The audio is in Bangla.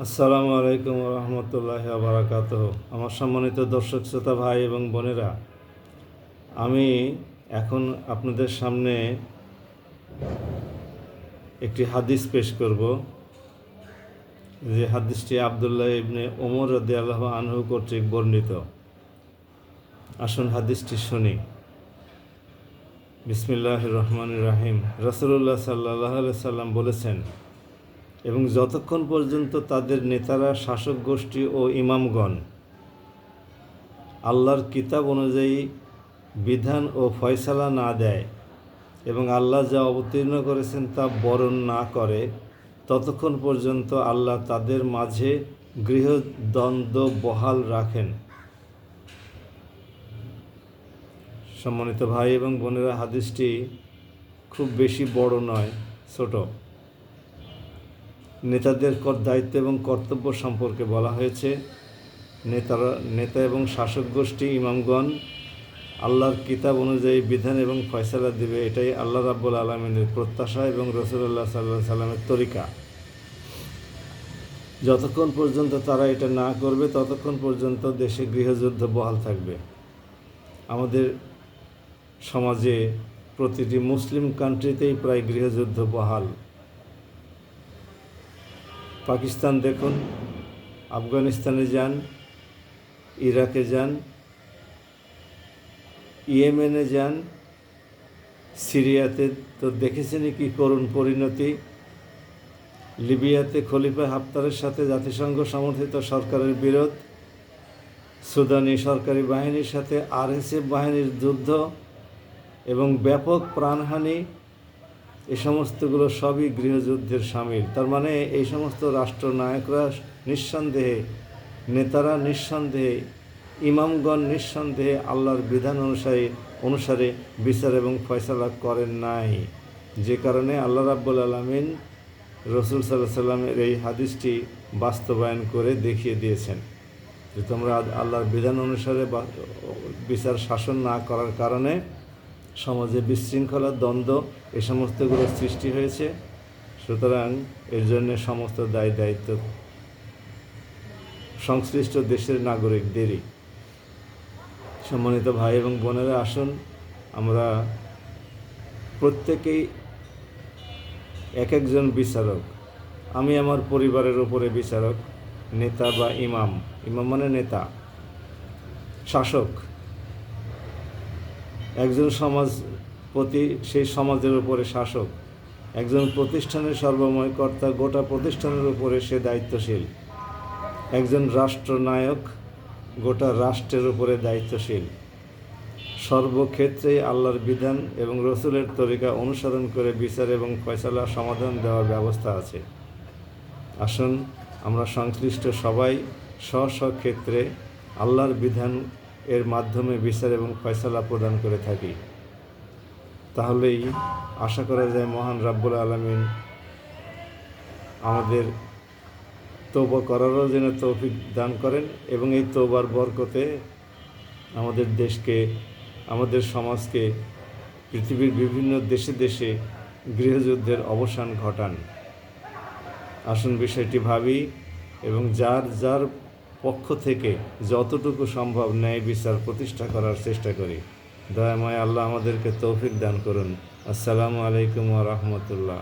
আসসালামু আলাইকুম রহমতুল্লাহ বারাকাত আমার সম্মানিত দর্শক, শ্রোতা, ভাই এবং বোনেরা, আমি এখন আপনাদের সামনে একটি হাদিস পেশ করব। যে হাদিসটি আবদুল্লাহ ইবনে ওমর রদি আল্লাহ আনহু কর্তৃক বর্ণিত। আসুন হাদিসটি শুনি। বিসমিল্লাহ রহমান রাহিম। রসুল্লাহ সাল্লাহ সাল্লাম বলেছেন এবং যতক্ষণ পর্যন্ত তাদের নেতারা, শাসক গোষ্ঠী ও ইমামগণ আল্লাহর কিতাব অনুযায়ী বিধান ও ফয়সালা না দেয় এবং আল্লাহ যা অবতীর্ণ করেছেন তা বরণ না করে, ততক্ষণ পর্যন্ত আল্লাহ তাদের মাঝে গৃহদ্বন্দ্ব বহাল রাখেন। সম্মানিত ভাই এবং বোনেরা, হাদিসটি খুব বেশি বড় নয়, ছোট। নেতাদের কর, দায়িত্ব এবং কর্তব্য সম্পর্কে বলা হয়েছে। নেতারা, নেতা এবং শাসক গোষ্ঠী, ইমামগণ, আল্লাহর কিতাব অনুযায়ী বিধান এবং ফয়সালা দিবে, এটাই আল্লাহ রাব্বুল আলমিনের প্রত্যাশা এবং রসুল্লাহ সাল্লাহ সাল্লামের তরিকা। যতক্ষণ পর্যন্ত তারা এটা না করবে, ততক্ষণ পর্যন্ত দেশে গৃহযুদ্ধ বহাল থাকবে। আমাদের সমাজে প্রতিটি মুসলিম কান্ট্রিতেই প্রায় গৃহযুদ্ধ বহাল। পাকিস্তান দেখুন, আফগানিস্তানে যান, ইরাকে যান, ইয়েমেনে যান, সিরিয়াতে তো দেখেছেনই কি করুণ পরিণতি। লিবিয়াতে খলিফা হাফতারের সাথে জাতিসংঘ সমর্থিত সরকারের বিরোধ, সুদানি সরকারি বাহিনীর সাথে আরএসএফ বাহিনীর যুদ্ধ এবং ব্যাপক প্রাণহানি এই সমস্তগুলো সবই গৃহযুদ্ধের সামিল তার মানে এই সমস্ত রাষ্ট্রনায়করা নিঃসন্দেহে, নেতারা নিঃসন্দেহে, ইমামগণ নিঃসন্দেহে আল্লাহর বিধান অনুসারে অনুসারে বিচার এবং ফয়সালা করেন নাই। যে কারণে আল্লাহ রাব্বুল আলমিন রসুল সাল্লাহ সাল্লামের এই হাদিসটি বাস্তবায়ন করে দেখিয়ে দিয়েছেন। যে তোমরা আল্লাহর বিধান অনুসারে বিচার শাসন না করার কারণে সমাজে বিশৃঙ্খলা, দ্বন্দ্ব, এ সমস্তগুলো সৃষ্টি হয়েছে। সুতরাং এর জন্য সমস্ত দায় দায়িত্ব সংশ্লিষ্ট দেশের নাগরিকদেরই। সম্মানিত ভাই এবং বোনেরা, আসুন আমরা প্রত্যেকেই এক একজন বিচারক। আমি আমার পরিবারের উপরে বিচারক, নেতা বা ইমাম। ইমাম মানে নেতা, শাসক। একজন সমাজপতি সেই সমাজের উপরে শাসক। একজন প্রতিষ্ঠানের সর্বময় কর্তা গোটা প্রতিষ্ঠানের উপরে সে দায়িত্বশীল। একজন রাষ্ট্রনায়ক গোটা রাষ্ট্রের উপরে দায়িত্বশীল। সর্বক্ষেত্রেই আল্লাহর বিধান এবং রসুলের তরিকা অনুসরণ করে বিচার এবং ফয়সালা সমাধান দেওয়ার ব্যবস্থা আছে। আসুন, আমরা সংশ্লিষ্ট সবাই স্ব স্ব ক্ষেত্রে আল্লাহর বিধান এর মাধ্যমে বিচার এবং ফয়সালা প্রদান করে থাকি। তাহলেই আশা করা যায় মহান রাব্বুল আলমিন আমাদের তৌবা করারও যেন তৌফিক দান করেন এবং এই তৌবার বরকতে আমাদের দেশকে, আমাদের সমাজকে, পৃথিবীর বিভিন্ন দেশে দেশে গৃহযুদ্ধের অবসান ঘটান। আসুন বিষয়টি ভাবি এবং যার যার পক্ষ থেকে যতটুকু সম্ভব ন্যায় বিচার প্রতিষ্ঠা করার চেষ্টা করি। দয়াময় আল্লাহ আমাদেরকে তৌফিক দান করুন। আসসালামু আলাইকুম রহমতুল্লাহ।